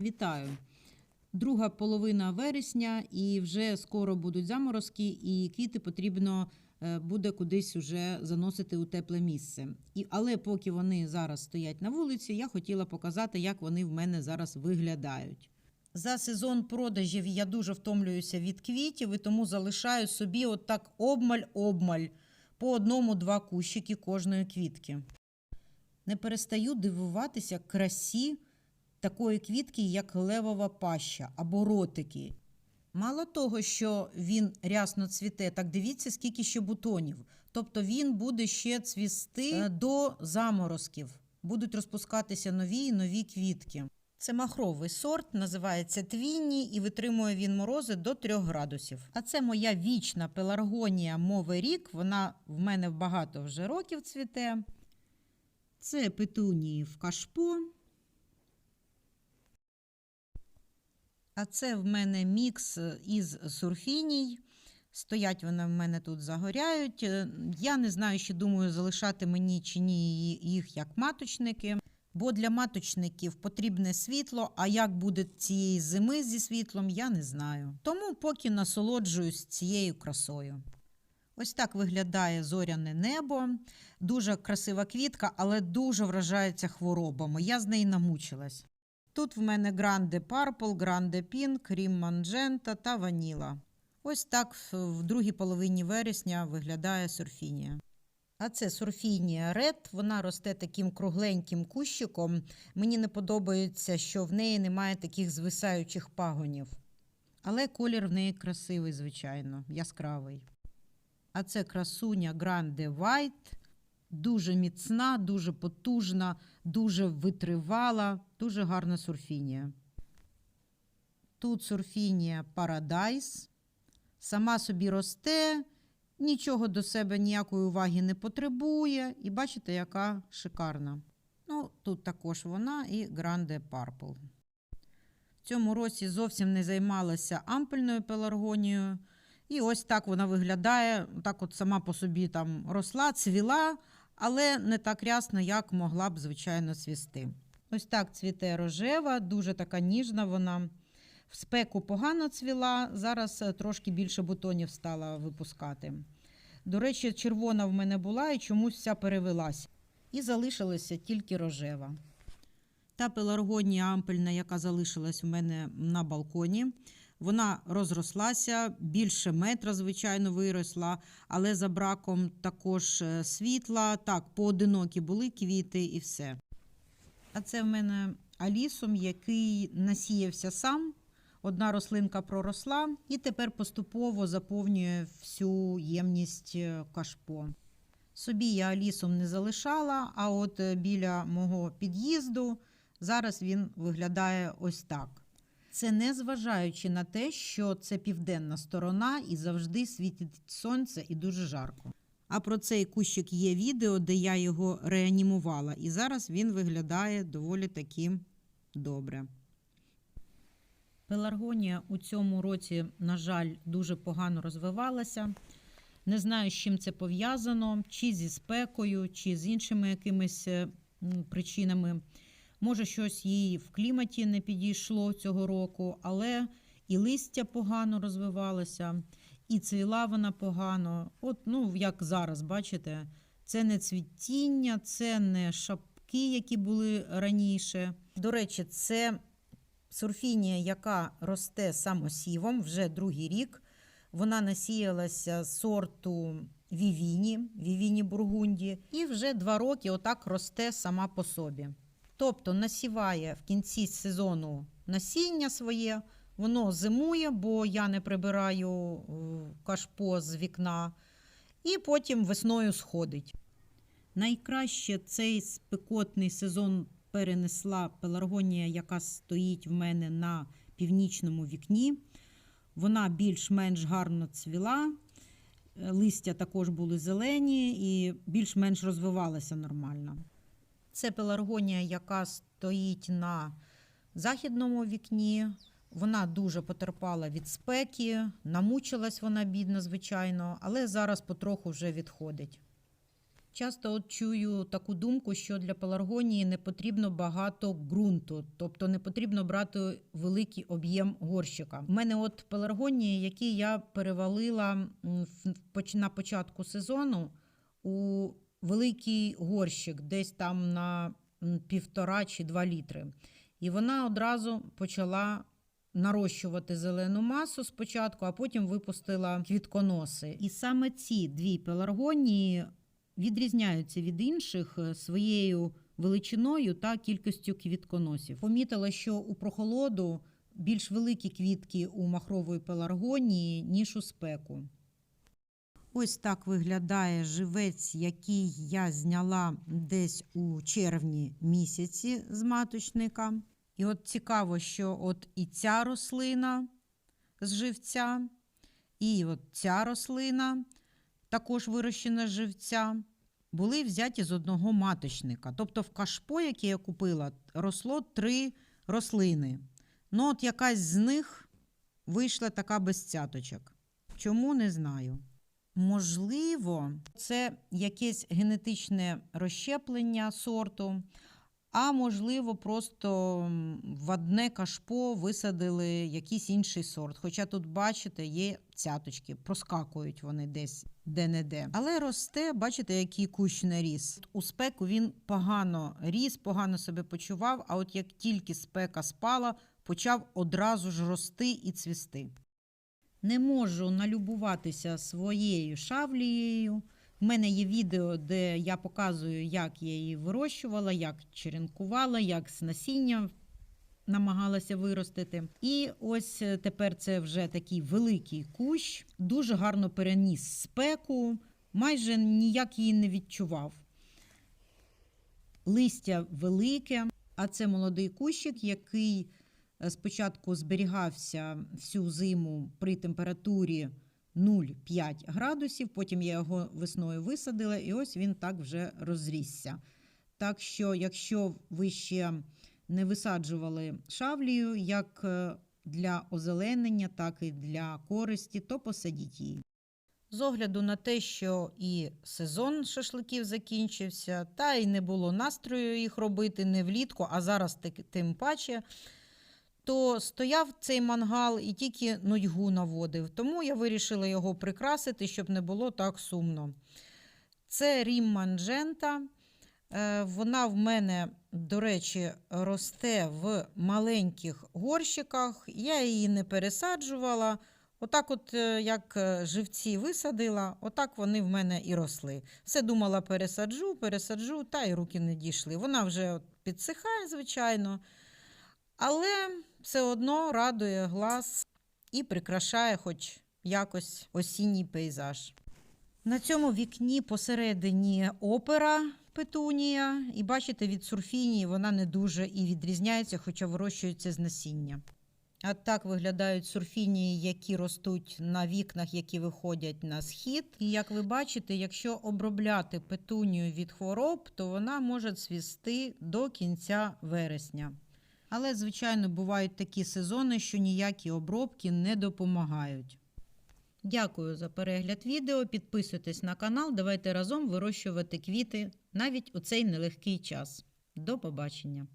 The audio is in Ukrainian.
Вітаю! Друга половина вересня, і вже скоро будуть заморозки, і квіти потрібно е, буде кудись уже заносити у тепле місце. І, але поки вони зараз стоять на вулиці, я хотіла показати, як вони в мене зараз виглядають. За сезон продажів я дуже втомлююся від квітів, і тому залишаю собі отак обмаль-обмаль по одному-два кущики кожної квітки. Не перестаю дивуватися красі такої квітки, як левова паща або ротики. Мало того, що він рясно цвіте, так дивіться, скільки ще бутонів. Тобто він буде ще цвісти е, до заморозків. Будуть розпускатися нові і нові квітки. Це махровий сорт, називається твінні і витримує він морози до 3 градусів. А це моя вічна пеларгонія мови рік. Вона в мене багато вже років цвіте. Це петунії в кашпо. А це в мене мікс із сурфіній. Стоять вони в мене тут загоряють. Е, Я не знаю, ще думаю, залишати мені чи ні їх як маточники. Бо для маточників потрібне світло, а як буде цієї зими зі світлом, я не знаю. Тому поки насолоджуюсь цією красою. Ось так виглядає зоряне небо. Дуже красива квітка, але дуже вражається хворобами. Я з неї намучилась. Тут в мене Grande Purple, Grande Pink, Cream Magenta та Ваніла. Ось так в- другій половині вересня виглядає сурфінія. А це сурфінія Red, вона росте таким кругленьким кущиком. Мені не подобається, що в неї немає таких звисаючих пагонів. Але колір в неї красивий, звичайно, яскравий. А це красуня Grande White. Дуже міцна, дуже потужна, дуже витривала, дуже гарна сурфінія. Тут сурфінія Paradise. Сама собі росте, нічого до себе ніякої уваги не потребує. І бачите, яка шикарна. Ну, тут також вона і Grande Purple. В цьому році зовсім не займалася ампельною пеларгонією. І ось так вона виглядає. Так от сама по собі там росла, цвіла, але не так рясно, як могла б, звичайно, цвісти. Ось так цвіте рожева, дуже така ніжна вона. В спеку погано цвіла, зараз е, трошки більше бутонів стала випускати. До речі, червона в мене була і чомусь вся перевелась. І залишилася тільки рожева. Та пеларгонія ампельна, яка залишилась у мене на балконі, вона розрослася, більше метра, звичайно, виросла, але за браком також е, світла. Так, поодинокі були квіти і все. А це в мене алісом, який насіявся сам. Одна рослинка проросла і тепер поступово заповнює всю ємність е, кашпо. Собі я алісом не залишала, а от е, біля мого під'їзду зараз він виглядає ось так. Це не зважаючи на те, що це південна сторона і завжди світить сонце і дуже жарко. А про цей кущик є відео, де я його реанімувала, і зараз він виглядає доволі таки добре. Пеларгонія у цьому році, на жаль, дуже погано розвивалася. Не знаю, з чим це пов'язано, чи зі спекою, чи з іншими якимись причинами. Може, щось їй в кліматі не підійшло цього року, але і листя погано розвивалося, і цвіла вона погано. От, ну, як зараз, бачите, це не цвітіння, це не шапки, які були раніше. До речі, це сурфінія, яка росте самосівом вже другий рік. Вона насіялася з сорту Вівіні, Вівіні Бургунді, і вже два роки отак росте сама по собі. Тобто насіває в кінці сезону насіння своє, воно зимує, бо я не прибираю е, кашпо з вікна, і потім весною сходить. Найкраще цей спекотний сезон перенесла пеларгонія, яка стоїть в мене на північному вікні. Вона більш-менш гарно цвіла, е, листя також були зелені і більш-менш розвивалася нормально. Це пеларгонія, яка стоїть на західному вікні. Вона дуже потерпала від спеки, намучилась вона бідна, звичайно, але зараз потроху вже відходить. Часто от чую таку думку, що для пеларгонії не потрібно багато ґрунту, тобто не потрібно брати великий об'єм горщика. У мене от пеларгонії, які я перевалила на початку сезону у великий горщик, десь там на півтора чи два літри. І вона одразу почала нарощувати зелену масу спочатку, а потім випустила квітконоси. І саме ці дві пеларгонії відрізняються від інших е, своєю величиною та кількістю квітконосів. Помітила, що у прохолоду більш великі квітки у махрової пеларгонії, ніж у спеку. Ось так виглядає живець, який я зняла десь у червні місяці з маточника. І от цікаво, що от і ця рослина з живця, і от ця рослина також вирощена з живця, були взяті з одного маточника. Тобто в кашпо, яке я купила, росло три рослини. Ну, от якась з них вийшла така без цяточок. Чому не знаю. Можливо, це якесь генетичне розщеплення сорту, а можливо, просто в одне кашпо висадили якийсь інший сорт. Хоча тут, бачите, є цяточки, проскакують вони десь де-не-де. Але росте, бачите, який кущ наріс. У спеку він погано ріс, погано себе почував, а от як тільки спека спала, почав одразу ж рости і цвісти. Не можу налюбуватися своєю шавлією. У мене є відео, де я показую, як я її вирощувала, як черенкувала, як з насіння намагалася виростити. І ось е, тепер це вже такий великий кущ, дуже гарно переніс спеку, майже ніяк її не відчував. Листя велике, а це молодий кущик, який спочатку зберігався всю зиму при температурі 0,5 градусів. Потім я його весною висадила, і ось він так вже розрісся. Так що, якщо ви ще не висаджували шавлію як е, для озеленення, так і для користі, то посадіть її. З огляду на те, що і сезон шашликів закінчився, та й не було настрою їх робити не влітку, а зараз тим паче, то стояв цей мангал і тільки нудьгу наводив. Тому я вирішила його прикрасити, щоб не було так сумно. Це рім манджента. Е, Вона в мене, до речі, росте в маленьких горщиках. Я її не пересаджувала. Отак, от е, як е, живці висадила, отак вони в мене і росли. Все думала, пересаджу, пересаджу, та й руки не дійшли. Вона вже підсихає, звичайно, але все одно радує глаз і прикрашає хоч якось осінній пейзаж. На цьому вікні посередині опера петунія, і бачите, від сурфінії вона не дуже і відрізняється, хоча вирощується з насіння. А так виглядають сурфінії, які ростуть на вікнах, які виходять на схід. І як ви бачите, якщо обробляти петунію від хвороб, то вона може цвісти до кінця вересня. Але, звичайно, бувають такі сезони, що ніякі обробки не допомагають. Дякую за перегляд відео. Підписуйтесь на канал. Давайте разом вирощувати квіти навіть у цей нелегкий час. До побачення!